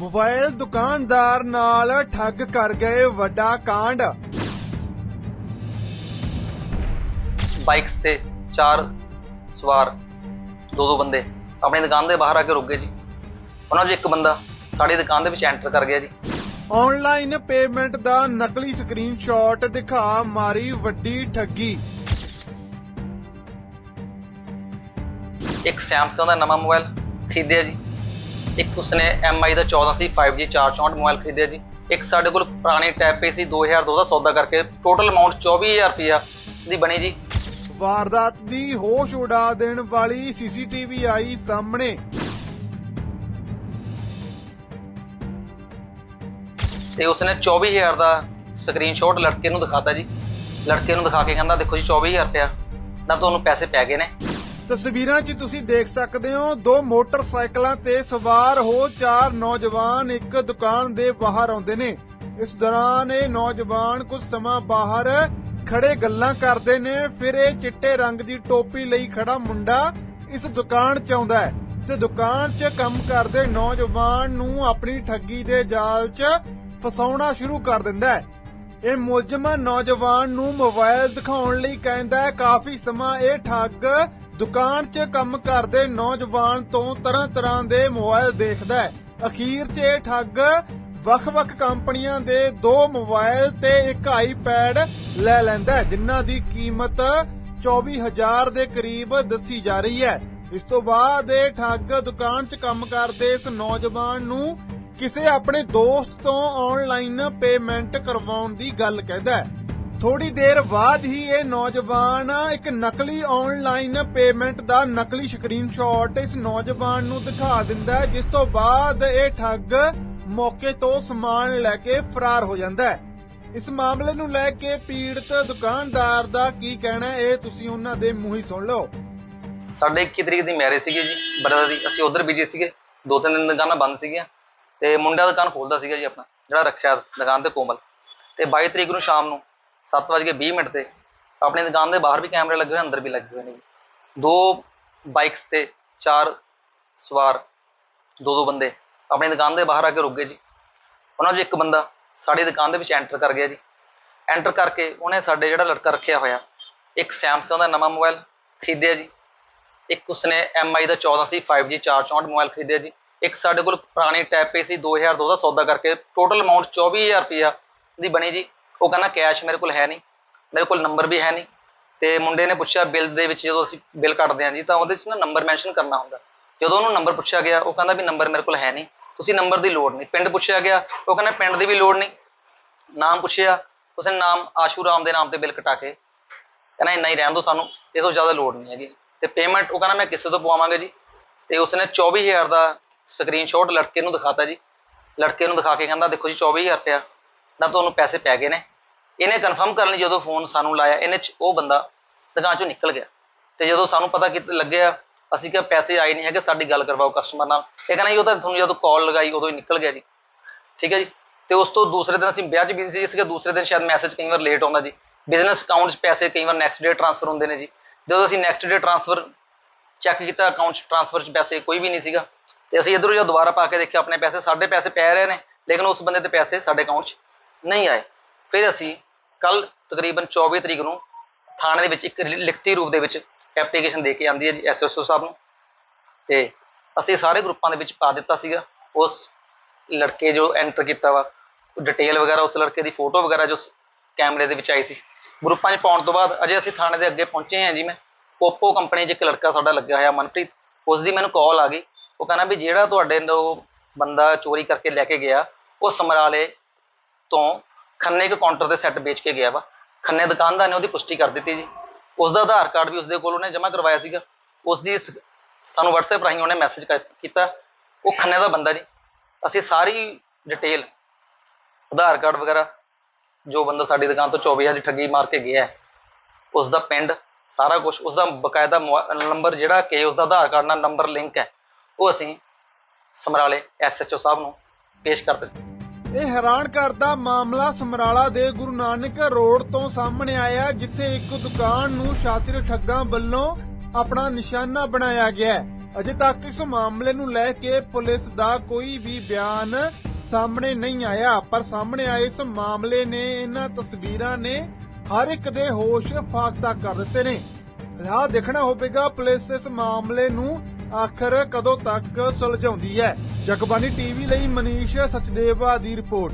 Mobile ਦੁਕਾਨਦਾਰ ਨਾਲ ਠੱਗ ਕਰ ਗਏ ਵੱਡਾ ਕਾਂਡ। ਬਾਈਕਸ ਤੇ ਚਾਰ ਸਵਾਰ ਦੋ ਦੋ ਬੰਦੇ ਆਪਣੀ ਦੁਕਾਨ ਦੇ ਬਾਹਰ ਆ ਕੇ ਰੁਕ ਗਏ ਜੀ। ਉਹਨਾਂ 'ਚੋਂ ਇੱਕ ਬੰਦਾ ਸਾਡੀ ਦੁਕਾਨ ਦੇ ਵਿੱਚ ਐਂਟਰ ਕਰ ਗਿਆ ਜੀ। ਆਨਲਾਈਨ ਪੇਮੈਂਟ ਦਾ ਨਕਲੀ ਸਕਰੀਨਸ਼ਾਟ ਦਿਖਾ ਮਾਰੀ ਵੱਡੀ ਠੱਗੀ। ਇੱਕ ਸੈਮਸੰਗ ਦਾ ਨਵਾਂ ਮੋਬਾਈਲ ਖਰੀਦਿਆ ਜੀ। ਇੱਕ ਉਸਨੇ MI ਦਾ 14 ਸੀ 5G 464 ਮੋਬਾਈਲ ਖਰੀਦਿਆ ਜੀ। ਇੱਕ ਸਾਡੇ ਕੋਲ ਪੁਰਾਣੀ ਟੈਪ ਸੀ 2002 ਦਾ ਸੌਦਾ ਕਰਕੇ ਟੋਟਲ ਅਮਾਉਂਟ 24000 ਰੁਪਇਆ ਦੀ ਬਣੀ ਜੀ। ਵਾਰਦਾਤ ਦੀ ਹੋਸ਼ ਉਡਾ ਦੇਣ ਵਾਲੀ ਸੀਸੀਟੀਵੀ ਆਈ ਸਾਹਮਣੇ। ਤੇ ਉਸਨੇ 24000 ਦਾ ਸਕਰੀਨਸ਼ਾਟ ਲੜਕੇ ਨੂੰ ਦਿਖਾਤਾ ਜੀ। ਲੜਕੇ ਨੂੰ ਦਿਖਾ ਕੇ ਕਹਿੰਦਾ ਦੇਖੋ ਜੀ 24000 ਰੁਪਇਆ ਨਾ ਤੁਹਾਨੂੰ ਪੈਸੇ ਪੈ ਗਏ ਨੇ। ਤਸਵੀਰਾਂ 'ਚ ਤੁਸੀਂ ਦੇਖ ਸਕਦੇ ਹੋ, ਦੋ ਮੋਟਰਸਾਈਕਲਾਂ ਤੇ ਸਵਾਰ ਹੋ ਚਾਰ ਨੌਜਵਾਨ ਇੱਕ ਦੁਕਾਨ ਦੇ ਬਾਹਰ ਆਉਂਦੇ ਨੇ। ਇਸ ਦੌਰਾਨ ਇਹ ਨੌਜਵਾਨ ਕੁਝ ਸਮਾਂ ਬਾਹਰ ਖੜੇ ਗੱਲਾਂ ਕਰਦੇ ਨੇ, ਫਿਰ ਇਹ ਚਿੱਟੇ ਰੰਗ ਦੀ ਟੋਪੀ ਲਈ ਖੜਾ ਮੁੰਡਾ ਇਸ ਦੁਕਾਨ 'ਚ ਆਉਂਦਾ ਹੈ ਤੇ ਦੁਕਾਨ 'ਚ ਕੰਮ ਕਰਦੇ ਨੌਜਵਾਨ ਨੂੰ ਆਪਣੀ ਠੱਗੀ ਦੇ ਜਾਲ 'ਚ ਫਸਾਉਣਾ ਸ਼ੁਰੂ ਕਰ ਦਿੰਦਾ ਹੈ। ਇਹ ਮੁਲਜ਼ਮ ਨੌਜਵਾਨ ਨੂੰ ਮੋਬਾਈਲ ਦਿਖਾਉਣ ਲਈ ਕਹਿੰਦਾ ਹੈ। ਕਾਫੀ ਸਮਾਂ ਇਹ ਠੱਗ ਦੁਕਾਨ 'ਚ ਕੰਮ ਕਰਦੇ ਨੌਜਵਾਨ ਤੋਂ ਤਰ੍ਹਾਂ-ਤਰ੍ਹਾਂ ਦੇ ਮੋਬਾਈਲ ਦੇਖਦਾ ਹੈ। ਅਖੀਰ 'ਚ ਇਹ ਠੱਗ ਵੱਖ-ਵੱਖ ਕੰਪਨੀਆਂ ਦੇ ਦੋ ਮੋਬਾਈਲ ਤੇ ਇੱਕ ਆਈਪੈਡ ਲੈ ਲੈਂਦਾ ਜਿਨ੍ਹਾਂ ਦੀ ਕੀਮਤ 24000 ਦੇ ਕਰੀਬ ਦੱਸੀ ਜਾ ਰਹੀ ਹੈ। ਇਸ ਤੋਂ ਬਾਅਦ ਇਹ ਠੱਗ ਦੁਕਾਨ 'ਚ ਕੰਮ ਕਰਦੇ ਇਸ ਨੌਜਵਾਨ ਨੂੰ ਕਿਸੇ ਆਪਣੇ ਦੋਸਤ ਤੋਂ ਆਨਲਾਈਨ ਪੇਮੈਂਟ ਕਰਵਾਉਣ ਦੀ ਗੱਲ ਕਹਿੰਦਾ ਹੈ। ਥੋੜੀ ਦੇਰ ਬਾਅਦ ਹੀ ਇਹ ਨੌਜਵਾਨ ਇੱਕ ਨਕਲੀ ਆਨਲਾਈਨ ਪੇਮੈਂਟ ਦਾ ਨਕਲੀ ਸਕਰੀਨਸ਼ਾਟ ਇਸ ਨੌਜਵਾਨ ਨੂੰ ਦਿਖਾ ਦਿੰਦਾ ਹੈ, ਜਿਸ ਤੋਂ ਬਾਅਦ ਇਹ ਠੱਗ ਮੌਕੇ ਤੋਂ ਸਮਾਨ ਲੈ ਕੇ ਫਰਾਰ ਹੋ ਜਾਂਦਾ ਹੈ। ਇਸ ਮਾਮਲੇ ਨੂੰ ਲੈ ਕੇ ਪੀੜਤ ਦੁਕਾਨਦਾਰ ਦਾ ਕੀ ਕਹਿਣਾ ਹੈ, ਇਹ ਤੁਸੀਂ ਉਹਨਾਂ ਦੇ ਮੂੰਹ ਹੀ ਸੁਣ ਲਓ। ਸਾਡੇ 21 ਤਰੀਕ ਦੀ ਮੈਰਿਜ ਸੀਗੀ ਜੀ ਬਰਦਰ ਦੀ। ਅਸੀਂ ਉਧਰ ਬਿਜ਼ੀ ਸੀਗੇ, ਦੋ ਤਿੰਨ ਦਿਨ ਦੁਕਾਨਾਂ ਬੰਦ ਸੀਗੀਆਂ, ਤੇ ਮੁੰਡਾ ਦੁਕਾਨ ਖੋਲਦਾ ਸੀਗਾ ਜੀ ਆਪਣਾ, ਜਿਹੜਾ ਰੱਖਿਆ ਦੁਕਾਨ ਤੇ ਕੋਮਲ। ਤੇ 22 ਤਰੀਕ ਨੂੰ ਸ਼ਾਮ ਨੂੰ 7:20 ਮਿੰਟ ਤੇ ਆਪਣੀ ਦੁਕਾਨ ਦੇ ਬਾਹਰ ਵੀ ਕੈਮਰੇ ਲੱਗੇ ਹੋਏ, ਅੰਦਰ ਵੀ ਲੱਗੇ ਹੋਏ ਨੇ ਜੀ। ਦੋ ਬਾਈਕਸ ਤੇ ਚਾਰ ਸਵਾਰ, ਦੋ ਦੋ ਬੰਦੇ ਆਪਣੀ ਦੁਕਾਨ ਦੇ ਬਾਹਰ ਆ ਕੇ ਰੁਕ ਗਏ ਜੀ। ਉਹਨਾਂ 'ਚੋਂ ਇੱਕ ਬੰਦਾ ਸਾਡੀ ਦੁਕਾਨ ਦੇ ਵਿੱਚ ਐਂਟਰ ਕਰ ਗਿਆ ਜੀ। ਐਂਟਰ ਕਰਕੇ ਉਹਨੇ ਸਾਡੇ ਜਿਹੜਾ ਲੜਕਾ ਰੱਖਿਆ ਹੋਇਆ, ਇੱਕ ਸੈਮਸੰਗ ਦਾ ਨਵਾਂ ਮੋਬਾਈਲ ਖਰੀਦਿਆ ਜੀ। ਇੱਕ ਉਸਨੇ MI ਦਾ 14 ਸੀ 5G 464 ਮੋਬਾਈਲ ਖਰੀਦਿਆ ਜੀ। ਇੱਕ ਸਾਡੇ ਕੋਲ ਪੁਰਾਣੀ ਟੈਪ ਪੇ ਸੀ 2002 ਦਾ ਸੌਦਾ ਕਰਕੇ ਟੋਟਲ ਅਮਾਉਂਟ 24000 ਰੁਪਇਆ ਦੀ ਬਣੀ ਜੀ। ਉਹ ਕਹਿੰਦਾ ਕੈਸ਼ ਮੇਰੇ ਕੋਲ ਹੈ ਨਹੀਂ, ਮੇਰੇ ਕੋਲ ਨੰਬਰ ਵੀ ਹੈ ਨਹੀਂ। ਤੇ ਮੁੰਡੇ ਨੇ ਪੁੱਛਿਆ ਬਿੱਲ ਦੇ ਵਿੱਚ ਜਦੋਂ ਅਸੀਂ ਬਿੱਲ ਕੱਟਦੇ ਹਾਂ ਜੀ, ਤਾਂ ਉਹਦੇ ਵਿੱਚ ਨਾ ਨੰਬਰ ਮੈਂਸ਼ਨ ਕਰਨਾ ਹੁੰਦਾ। ਜਦੋਂ ਉਹਨੂੰ ਨੰਬਰ ਪੁੱਛਿਆ ਗਿਆ, ਉਹ ਕਹਿੰਦਾ ਵੀ ਨੰਬਰ ਮੇਰੇ ਕੋਲ ਹੈ ਨਹੀਂ, ਤੁਸੀਂ ਨੰਬਰ ਦੀ ਲੋੜ ਨਹੀਂ। ਪਿੰਡ ਪੁੱਛਿਆ ਗਿਆ, ਉਹ ਕਹਿੰਦਾ ਪਿੰਡ ਦੀ ਵੀ ਲੋੜ ਨਹੀਂ। ਨਾਮ ਪੁੱਛਿਆ, ਉਸਨੇ ਨਾਮ ਆਸ਼ੂ ਰਾਮ ਦੇ ਨਾਮ ਤੇ ਬਿੱਲ ਕਟਾ ਕੇ ਕਹਿੰਦਾ ਇੰਨਾ ਹੀ ਰਹਿਣ ਦਿਓ ਸਾਨੂੰ, ਇਹ ਤੋਂ ਜ਼ਿਆਦਾ ਲੋੜ ਨਹੀਂ ਹੈਗੀ। ਤੇ ਪੇਮੈਂਟ ਉਹ ਕਹਿੰਦਾ ਮੈਂ ਕਿਸੇ ਤੋਂ ਪਵਾਵਾਂਗਾ ਜੀ। ਤੇ ਉਸਨੇ 24000 ਦਾ ਸਕਰੀਨਸ਼ਾਟ ਲੜਕੇ ਨੂੰ ਦਿਖਾਤਾ ਜੀ। ਲੜਕੇ ਨੂੰ ਦਿਖਾ ਕੇ ਕਹਿੰਦਾ, ਦੇਖੋ ਜੀ 24000 ਰੁਪਇਆ। ਨਾ ਤੁਹਾਨੂੰ ਪੈਸੇ ਪੈ ਗਏ ਨੇ। ਇਹਨੇ ਕਨਫਰਮ ਕਰਨ ਲਈ ਜਦੋਂ ਫੋਨ ਸਾਨੂੰ ਲਾਇਆ, ਇਹਨੇ ਚ ਉਹ ਬੰਦਾ ਦੁਕਾਨ ਚੋਂ ਨਿਕਲ ਗਿਆ। ਤੇ ਜਦੋਂ ਸਾਨੂੰ ਪਤਾ ਕਿ ਲੱਗਿਆ, ਅਸੀਂ ਕਿਹਾ ਪੈਸੇ ਆਏ ਨਹੀਂ ਹੈਗੇ, ਸਾਡੀ ਗੱਲ ਕਰਵਾਓ ਕਸਟਮਰ ਨਾਲ। ਇਹ ਕਹਿੰਦਾ ਜੀ, ਉਹ ਤਾਂ ਤੁਹਾਨੂੰ ਜਦੋਂ ਕਾਲ ਲਗਾਈ, ਉਦੋਂ ਹੀ ਨਿਕਲ ਗਿਆ ਜੀ। ਠੀਕ ਹੈ ਜੀ? ਤੇ ਉਸ ਤੋਂ ਦੂਸਰੇ ਦਿਨ ਅਸੀਂ ਵਿਆਹ 'ਚ ਬਿਜ਼ੀ ਸੀ ਇਸ ਦੂਸਰੇ ਦਿਨ ਸ਼ਾਇਦ ਮੈਸੇਜ ਕਈ ਵਾਰ ਲੇਟ ਆਉਂਦਾ ਜੀ। ਬਿਜ਼ਨਸ ਅਕਾਊਂਟ 'ਚ ਪੈਸੇ ਕਈ ਵਾਰ ਨੈਕਸਟ ਡੇ ਟ੍ਰਾਂਸਫਰ ਹੁੰਦੇ ਨੇ ਜੀ। ਜਦੋਂ ਅਸੀਂ ਨੈਕਸਟ ਡੇ ਟ੍ਰਾਂਸਫਰ ਚੈੱਕ ਕੀਤਾ ਅਕਾਊਂਟ 'ਚ ਟ੍ਰਾਂਸਫਰ 'ਚ ਪੈਸੇ ਕੋਈ ਵੀ ਨਹੀਂ ਸੀਗਾ। ਤੇ ਅਸੀਂ ਇਧਰੋਂ ਜਦੋਂ ਦੁਬਾਰਾ ਪਾ ਕੇ ਦੇਖਿਆ, ਆਪਣੇ ਪੈਸੇ ਸਾਡੇ ਪੈਸੇ ਪੈ ਰਹੇ ਨੇ, ਲੇਕਿਨ ਉਸ ਬੰਦੇ ਦੇ ਪੈਸੇ ਸਾਡੇ ਅਕਾਊਂਟ 'ਚ ਨਹੀਂ ਆਏ। ਫਿਰ ਅਸੀਂ ਕੱਲ ਤਕਰੀਬਨ 24 ਤਰੀਕ ਨੂੰ ਥਾਣੇ ਦੇ ਵਿੱਚ ਇੱਕ ਲਿਖਤੀ ਰੂਪ ਦੇ ਵਿੱਚ ਐਪਲੀਕੇਸ਼ਨ ਦੇ ਕੇ ਆਂਦੀ ਹੈ ਜੀ ਐਸਐਸਓ ਸਾਹਿਬ ਨੂੰ। ਤੇ ਅਸੀਂ ਸਾਰੇ ਗਰੁੱਪਾਂ ਦੇ ਵਿੱਚ ਪਾ ਦਿੱਤਾ ਸੀਗਾ। ਉਸ ਲੜਕੇ ਜੋ ਐਂਟਰ ਕੀਤਾ ਵਾ ਡਿਟੇਲ ਵਗੈਰਾ ਉਸ ਲੜਕੇ ਦੀ ਫੋਟੋ ਵਗੈਰਾ ਜੋ ਕੈਮਰੇ ਦੇ ਵਿੱਚ ਆਈ ਸੀ। ਗਰੁੱਪਾਂ 'ਚ ਪਾਉਣ ਤੋਂ ਬਾਅਦ ਅਜੇ ਅਸੀਂ ਥਾਣੇ ਦੇ ਅੱਗੇ ਪਹੁੰਚੇ ਹਾਂ ਜੀ ਮੈਂ। ਪੋਪੋ ਕੰਪਨੀ 'ਚ ਇੱਕ ਲੜਕਾ ਸਾਡਾ ਲੱਗਿਆ ਹੋਇਆ, ਮਨਪ੍ਰੀਤ। ਉਸ ਦੀ ਮੈਨੂੰ ਕਾਲ ਆ ਗਈ। ਉਹ ਕਹਿੰਦਾ ਵੀ ਜਿਹੜਾ ਤੁਹਾਡੇ ਤੋਂ ਬੰਦਾ ਚੋਰੀ ਕਰਕੇ ਲੈ ਕੇ ਗਿਆ, ਉਹ ਸਮਰਾਲੇ ਤੋਂ ਖੰਨੇ ਇੱਕ ਕਾਊਂਟਰ ਤੇ ਸੈੱਟ ਵੇਚ ਕੇ ਗਿਆ ਵਾ। ਖੰਨੇ ਦੁਕਾਨਦਾਰ ਨੇ ਉਹਦੀ ਪੁਸ਼ਟੀ ਕਰ ਦਿੱਤੀ ਜੀ। ਉਸ ਦਾ ਆਧਾਰ ਕਾਰਡ ਵੀ ਉਸਦੇ ਕੋਲ ਉਹਨੇ ਜਮ੍ਹਾਂ ਕਰਵਾਇਆ ਸੀਗਾ। ਉਸ ਦੀ ਸਾਨੂੰ WhatsApp ਰਾਹੀਂ ਉਹਨੇ ਮੈਸੇਜ ਕੀਤਾ। ਉਹ ਖੰਨੇ ਦਾ ਬੰਦਾ ਜੀ। ਅਸੀਂ ਸਾਰੀ ਡਿਟੇਲ ਆਧਾਰ ਕਾਰਡ ਵਗੈਰਾ, ਜੋ ਬੰਦਾ ਸਾਡੀ ਦੁਕਾਨ ਤੋਂ 24000 ਦੀ ਠੱਗੀ ਮਾਰ ਕੇ ਗਿਆ ਹੈ ਉਸ ਦਾ ਪਿੰਡ, ਸਾਰਾ ਕੁਝ ਉਸ ਦਾ ਬਕਾਇਦਾ ਨੰਬਰ ਜਿਹੜਾ ਕਿ ਉਸ ਦਾ ਆਧਾਰ ਕਾਰਡ ਨਾਲ ਨੰਬਰ ਲਿੰਕ ਹੈ, ਉਹ ਅਸੀਂ ਸਮਰਾਲੇ ਐਸਐਚਓ ਸਾਹਿਬ ਨੂੰ ਪੇਸ਼ ਕਰ ਦਿੱਤਾ। ਇਹ ਹੈਰਾਨ ਕਰਦਾ ਮਾਮਲਾ ਸਮਰਾਲਾ ਦੇ ਗੁਰੂ ਨਾਨਕ ਰੋਡ ਤੋਂ ਸਾਹਮਣੇ ਆਇਆ, ਜਿੱਥੇ ਇੱਕ ਦੁਕਾਨ ਨੂੰ ਸ਼ਾਤਿਰ ਠੱਗਾਂ ਵੱਲੋਂ ਆਪਣਾ ਨਿਸ਼ਾਨਾ ਬਣਾਇਆ ਗਿਆ ਅਜੇ ਤੱਕ ਇਸ ਮਾਮਲੇ ਨੂੰ ਲੈ ਕੇ ਪੁਲਿਸ ਦਾ ਕੋਈ ਵੀ ਬਿਆਨ ਸਾਹਮਣੇ ਨਹੀਂ ਆਇਆ, ਪਰ ਸਾਹਮਣੇ ਆਏ ਇਸ ਮਾਮਲੇ ਨੇ, ਇਹਨਾਂ ਤਸਵੀਰਾਂ ਨੇ ਹਰ ਇੱਕ ਦੇ ਹੋਸ਼ ਫਾਕਤਾ ਕਰ ਦਿੱਤੇ ਨੇ। ਆਹ ਦੇਖਣਾ ਹੋਵੇਗਾ, ਪੁਲਿਸ ਇਸ ਮਾਮਲੇ ਨੂੰ ਆਖਰ ਕਦੋਂ ਤੱਕ ਸੁਲਝਾਉਂਦੀ ਹੈ? ਜਗਬਾਨੀ ਟੀਵੀ ਲਈ ਮਨੀਸ਼ ਸਚਦੇਵਾ ਦੀ ਰਿਪੋਰਟ।